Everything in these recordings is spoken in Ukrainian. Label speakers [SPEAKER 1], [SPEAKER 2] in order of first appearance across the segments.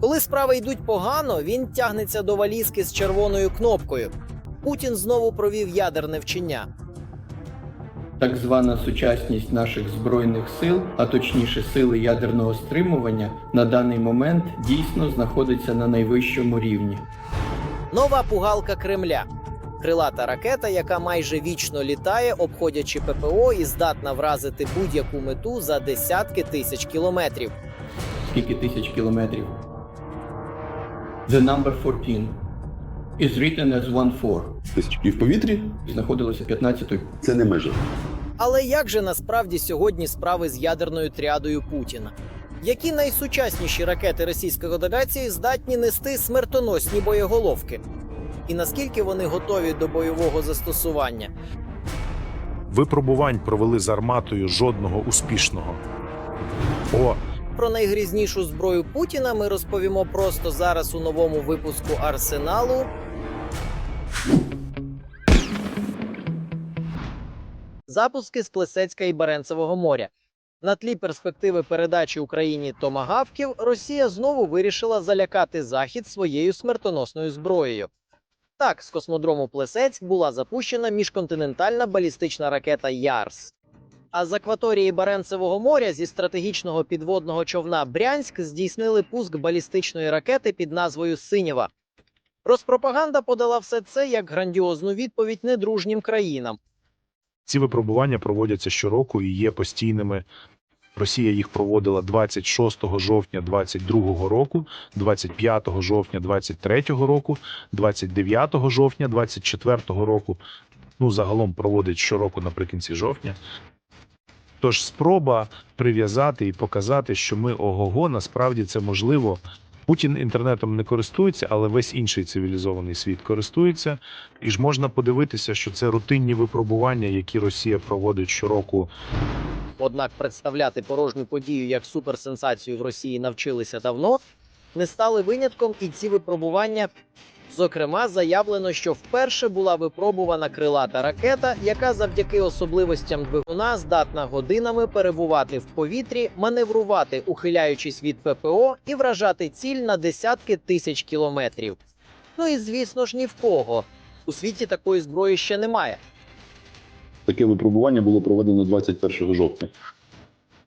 [SPEAKER 1] Коли справи йдуть погано, він тягнеться до валізки з червоною кнопкою. Путін знову провів ядерне вчення.
[SPEAKER 2] Так звана сучасність наших збройних сил, а точніше сили ядерного стримування, на даний момент дійсно знаходиться на найвищому рівні.
[SPEAKER 1] Нова пугалка Кремля. Крилата ракета, яка майже вічно літає, обходячи ППО і здатна вразити будь-яку мету за десятки тисяч кілометрів.
[SPEAKER 2] Скільки тисяч кілометрів? The number 14 is written as one four.
[SPEAKER 3] тисяч. І в повітрі
[SPEAKER 2] Знаходилося 15-ю.
[SPEAKER 3] це не межа.
[SPEAKER 1] Але як же насправді сьогодні справи з ядерною тріадою Путіна? Які найсучасніші ракети Російської Федерації здатні нести смертоносні боєголовки? І наскільки вони готові до бойового застосування?
[SPEAKER 4] Випробувань провели з арматою жодного успішного. О,
[SPEAKER 1] Про найгрізнішу зброю Путіна ми розповімо просто зараз у новому випуску Арсеналу. Запуски з Плесецька і Баренцевого моря. На тлі перспективи передачі Україні томагавків Росія знову вирішила залякати Захід своєю смертоносною зброєю. Так, з космодрому Плесецьк була запущена міжконтинентальна балістична ракета Ярс. А з акваторії Баренцевого моря зі стратегічного підводного човна Брянськ здійснили пуск балістичної ракети під назвою Синєва. Розпропаганда подала все це як грандіозну відповідь недружнім країнам.
[SPEAKER 4] ці випробування проводяться щороку і є постійними. Росія їх проводила 26 жовтня 22 року, 25 жовтня 23 року, 29 жовтня 24 року. Ну, загалом проводить щороку наприкінці жовтня. Тож спроба прив'язати і показати, що ми ого-го, насправді це можливо. Путін інтернетом не користується, але весь інший цивілізований світ користується. І ж можна подивитися, що це рутинні випробування, які Росія проводить щороку
[SPEAKER 1] Однак представляти порожню подію як суперсенсацію в Росії навчилися давно, не стали винятком і ці випробування. Зокрема, заявлено, що вперше була випробувана крилата ракета, яка завдяки особливостям двигуна здатна годинами перебувати в повітрі, маневрувати, ухиляючись від ППО і вражати ціль на десятки тисяч кілометрів. Ну і звісно ж ні в кого. У світі такої зброї ще немає.
[SPEAKER 3] Таке випробування було проведено 21 жовтня.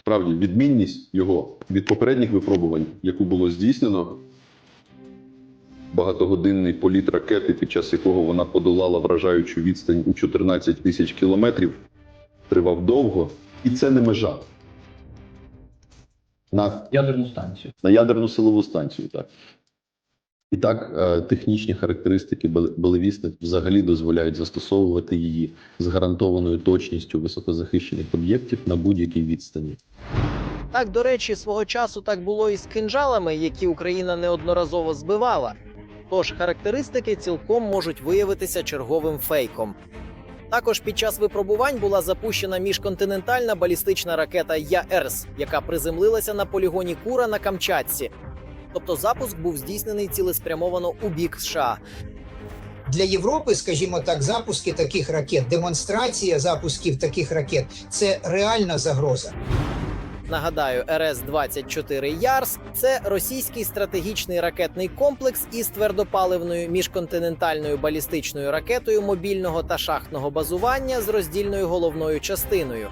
[SPEAKER 3] Справді, відмінність його від попередніх випробувань, яку було здійснено, багатогодинний політ ракети, під час якого вона подолала вражаючу відстань у 14 тисяч кілометрів, тривав довго, і це не межа. На
[SPEAKER 2] Ядерну станцію.
[SPEAKER 3] на ядерну силову станцію. Так. І так, е, технічні характеристики бел- взагалі дозволяють застосовувати її з гарантованою точністю високозахищених об'єктів на будь-якій відстані.
[SPEAKER 1] Так, до речі, свого часу так було і з кинжалами, які Україна неодноразово збивала. Тож характеристики цілком можуть виявитися черговим фейком. Також під час випробувань була запущена міжконтинентальна балістична ракета ЯЕРС, яка приземлилася на полігоні Кура на Камчатці. Тобто запуск був здійснений цілеспрямовано у бік США.
[SPEAKER 5] для Європи, скажімо так, запуски таких ракет, демонстрація запусків таких ракет це реальна загроза.
[SPEAKER 1] Нагадаю, РС-24 Ярс це російський стратегічний ракетний комплекс із твердопаливною міжконтинентальною балістичною ракетою мобільного та шахтного базування з роздільною головною частиною.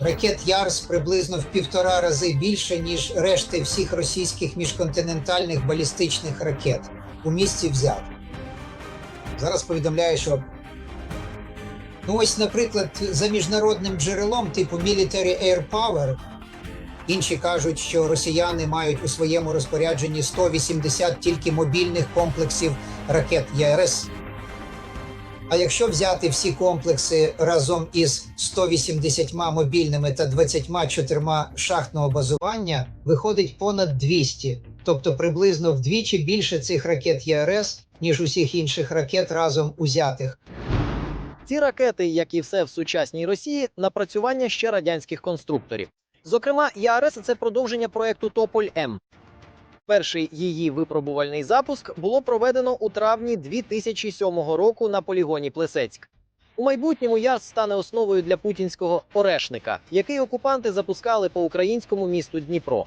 [SPEAKER 5] Ракет Ярс приблизно в півтора рази більше, ніж решти всіх російських міжконтинентальних балістичних ракет у місті взят. Зараз повідомляю, що ну ось, наприклад, за міжнародним джерелом типу Military Air Power, інші кажуть, що росіяни мають у своєму розпорядженні 180 тільки мобільних комплексів ракет ЯРС. А якщо взяти всі комплекси разом із 180 мобільними та 24 шахтного базування, виходить понад 200, тобто приблизно вдвічі більше цих ракет ЯРС, ніж усіх інших ракет разом узятих.
[SPEAKER 1] Ці ракети, як і все в сучасній Росії, напрацювання ще радянських конструкторів. Зокрема, ЯРС це продовження проекту Тополь М. Перший її випробувальний запуск було проведено у травні 2007 року на полігоні Плесецьк. У майбутньому Ярс стане основою для путінського орешника, який окупанти запускали по українському місту Дніпро.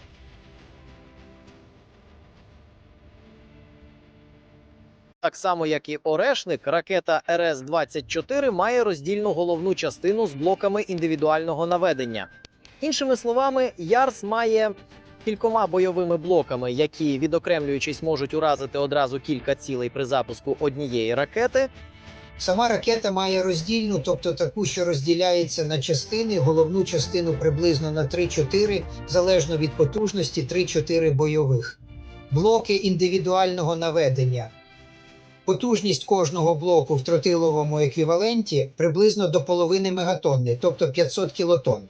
[SPEAKER 1] Так само, як і Орешник, ракета РС-24 має роздільну головну частину з блоками індивідуального наведення. Іншими словами, Ярс має кількома бойовими блоками, які, відокремлюючись, можуть уразити одразу кілька цілей при запуску однієї ракети.
[SPEAKER 5] Сама ракета має роздільну, тобто таку, що розділяється на частини, головну частину приблизно на 3-4, залежно від потужності 3-4 бойових. Блоки індивідуального наведення. Потужність кожного блоку в тротиловому еквіваленті приблизно до половини мегатонни, тобто 500 кілотонн.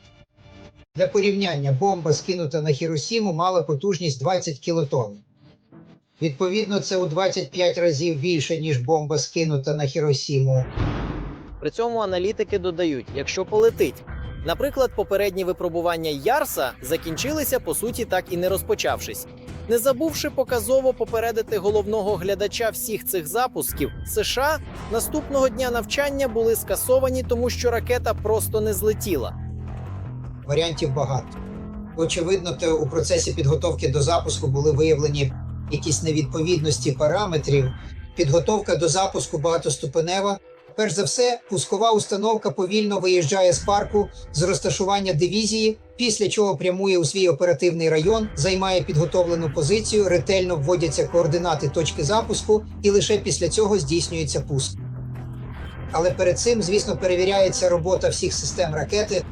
[SPEAKER 5] Для порівняння, бомба, скинута на Хіросіму, мала потужність 20 кілотонн. Відповідно, це у 25 разів більше, ніж бомба, скинута на Хіросіму.
[SPEAKER 1] При цьому аналітики додають, якщо полетить. Наприклад, попередні випробування Ярса закінчилися по суті так і не розпочавшись. Не забувши показово попередити головного глядача всіх цих запусків, США наступного дня навчання були скасовані, тому що ракета просто не злетіла.
[SPEAKER 5] Варіантів багато. Очевидно, те у процесі підготовки до запуску були виявлені якісь невідповідності параметрів. Підготовка до запуску багатоступенева. Перш за все, пускова установка повільно виїжджає з парку з розташування дивізії, після чого прямує у свій оперативний район, займає підготовлену позицію, ретельно вводяться координати точки запуску, і лише після цього здійснюється пуск. Але перед цим, звісно, перевіряється робота всіх систем ракети.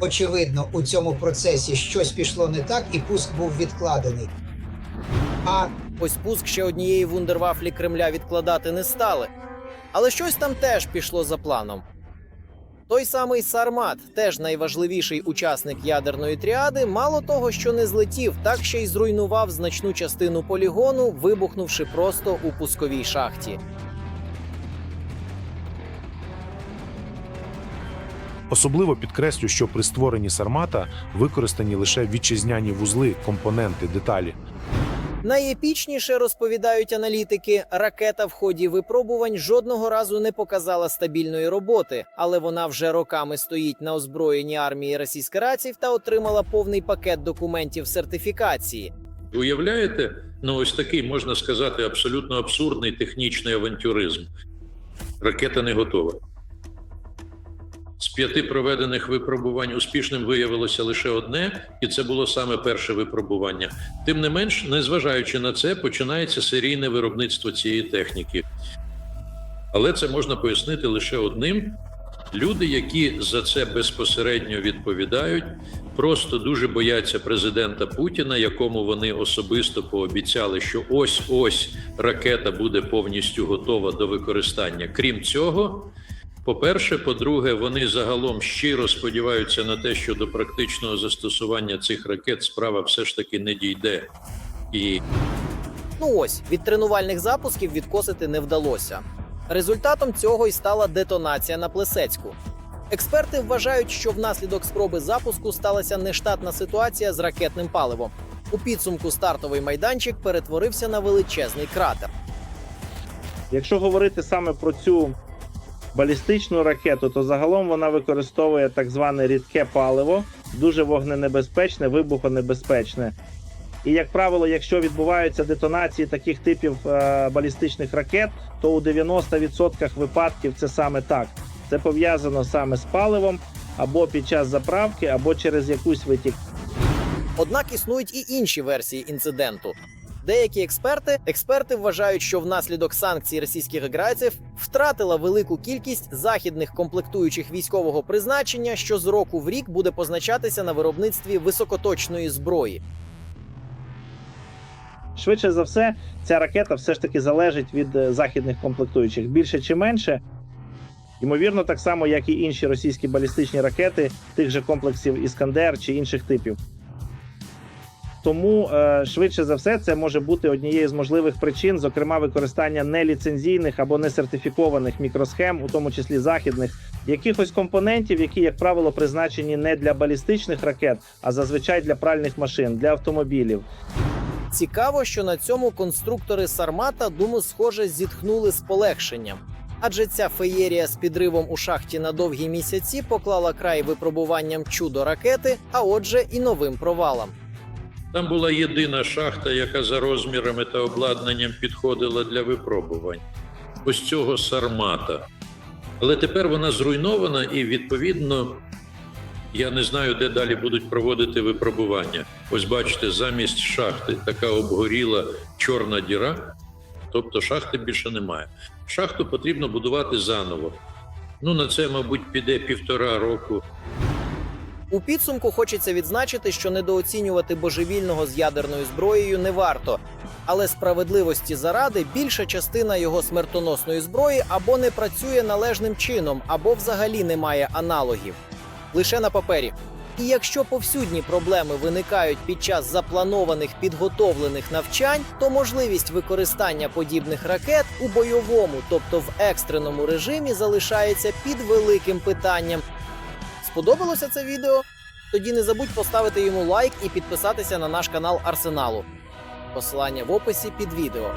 [SPEAKER 5] Очевидно, у цьому процесі щось пішло не так, і пуск був відкладений. А
[SPEAKER 1] Ось пуск ще однієї вундервафлі Кремля відкладати не стали. Але щось там теж пішло за планом. Той самий Сармат, теж найважливіший учасник ядерної тріади, мало того, що не злетів, так ще й зруйнував значну частину полігону, вибухнувши просто у пусковій шахті.
[SPEAKER 4] Особливо підкреслю, що при створенні Сармата використані лише вітчизняні вузли, компоненти, деталі.
[SPEAKER 1] Найепічніше розповідають аналітики, ракета в ході випробувань жодного разу не показала стабільної роботи, але вона вже роками стоїть на озброєнні армії російськараців та отримала повний пакет документів сертифікації.
[SPEAKER 6] Уявляєте, ну ось такий можна сказати абсолютно абсурдний технічний авантюризм. Ракета не готова. З п'яти проведених випробувань успішним виявилося лише одне, і це було саме перше випробування. Тим не менш, незважаючи на це, починається серійне виробництво цієї техніки. Але це можна пояснити лише одним: люди, які за це безпосередньо відповідають, просто дуже бояться президента Путіна, якому вони особисто пообіцяли, що ось ось ракета буде повністю готова до використання. Крім цього, по-перше, по-друге, вони загалом щиро сподіваються на те, що до практичного застосування цих ракет справа все ж таки не дійде. І
[SPEAKER 1] Ну ось від тренувальних запусків відкосити не вдалося. Результатом цього й стала детонація на Плесецьку. Експерти вважають, що внаслідок спроби запуску сталася нештатна ситуація з ракетним паливом. У підсумку стартовий майданчик перетворився на величезний кратер.
[SPEAKER 7] Якщо говорити саме про цю балістичну ракету, то загалом вона використовує так зване рідке паливо, дуже вогненебезпечне, вибухонебезпечне. І, як правило, якщо відбуваються детонації таких типів е, балістичних ракет, то у 90% випадків це саме так. Це пов'язано саме з паливом або під час заправки, або через якусь витік.
[SPEAKER 1] Однак існують і інші версії інциденту. Деякі експерти експерти вважають, що внаслідок санкцій російських аграрців втратила велику кількість західних комплектуючих військового призначення, що з року в рік буде позначатися на виробництві високоточної зброї.
[SPEAKER 7] Швидше за все, ця ракета все ж таки залежить від е, західних комплектуючих більше чи менше. Ймовірно, так само, як і інші російські балістичні ракети тих же комплексів Іскандер чи інших типів. Тому е, швидше за все це може бути однією з можливих причин, зокрема використання неліцензійних або несертифікованих мікросхем, у тому числі західних, якихось компонентів, які, як правило, призначені не для балістичних ракет, а зазвичай для пральних машин, для автомобілів.
[SPEAKER 1] Цікаво, що на цьому конструктори Сармата, думаю, схоже, зітхнули з полегшенням. Адже ця феєрія з підривом у шахті на довгі місяці поклала край випробуванням чудо ракети, а отже, і новим провалам.
[SPEAKER 6] Там була єдина шахта, яка за розмірами та обладнанням підходила для випробувань. Ось цього сармата. Але тепер вона зруйнована і, відповідно, я не знаю, де далі будуть проводити випробування. Ось бачите, замість шахти така обгоріла чорна діра, тобто шахти більше немає. Шахту потрібно будувати заново. Ну, на це, мабуть, піде півтора року.
[SPEAKER 1] У підсумку хочеться відзначити, що недооцінювати божевільного з ядерною зброєю не варто. Але справедливості заради більша частина його смертоносної зброї або не працює належним чином, або взагалі не має аналогів. Лише на папері. І якщо повсюдні проблеми виникають під час запланованих підготовлених навчань, то можливість використання подібних ракет у бойовому, тобто в екстреному режимі, залишається під великим питанням. Сподобалося це відео? Тоді не забудь поставити йому лайк і підписатися на наш канал Арсеналу. Посилання в описі під відео.